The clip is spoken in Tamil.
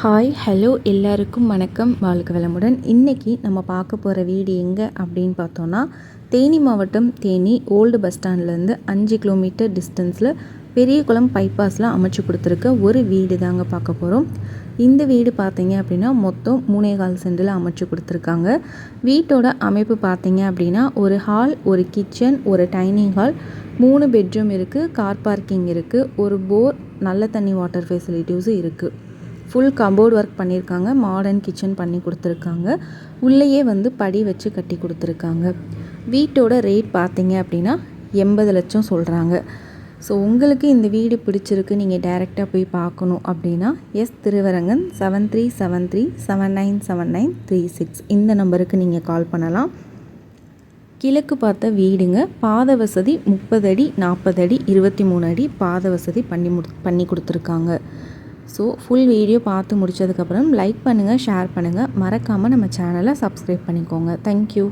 ஹாய் ஹலோ எல்லாருக்கும் வணக்கம். வாழ்க வளமுடன். இன்றைக்கி நம்ம பார்க்க போகிற வீடு எங்கே அப்படின்னு பார்த்தோன்னா தேனி மாவட்டம் தேனி ஓல்டு பஸ் ஸ்டாண்ட்லேருந்து அஞ்சு கிலோமீட்டர் டிஸ்டன்ஸில் பெரியகுளம் பைபாஸில் அமைச்சு கொடுத்துருக்க ஒரு வீடு தாங்க பார்க்க போகிறோம் இந்த வீடு பார்த்தீங்க அப்படின்னா மொத்தம் மூணே கால் சென்டில் அமைச்சு கொடுத்துருக்காங்க. வீட்டோட அமைப்பு பார்த்தீங்க அப்படின்னா ஒரு ஹால் ஒரு கிச்சன் ஒரு டைனிங் ஹால் மூணு பெட்ரூம் இருக்குது கார் பார்க்கிங் இருக்குது ஒரு போர் நல்ல தண்ணி வாட்டர் ஃபெசிலிட்டிஸும் இருக்குது ஃபுல் கபோர்ட் ஒர்க் பண்ணியிருக்காங்க மாடர்ன் கிச்சன் பண்ணி கொடுத்துருக்காங்க. உள்ளேயே வந்து படி வச்சு கட்டி கொடுத்துருக்காங்க. வீட்டோட ரேட் பார்த்தீங்க அப்படின்னா எண்பது லட்சம் சொல்கிறாங்க ஸோ உங்களுக்கு இந்த வீடு பிடிச்சிருக்கு நீங்கள் டைரெக்டாக போய் பார்க்கணும் அப்படின்னா S Thiruvarangan seven three seven three seven nine seven nine three six இந்த நம்பருக்கு நீங்கள் கால் பண்ணலாம். கிழக்கு பார்த்த வீடுங்க பாத வசதி முப்பது அடி நாற்பது அடி இருபத்தி மூணு அடி பாத வசதி பண்ணி முடி பண்ணி கொடுத்துருக்காங்க. ஸோ ஃபுல் வீடியோ பார்த்து முடித்ததுக்கப்புறம் லைக் பண்ணுங்கள் ஷேர் பண்ணுங்கள் மறக்காமல் நம்ம சேனலை சப்ஸ்கிரைப் பண்ணிக்கோங்க. தேங்க்யூ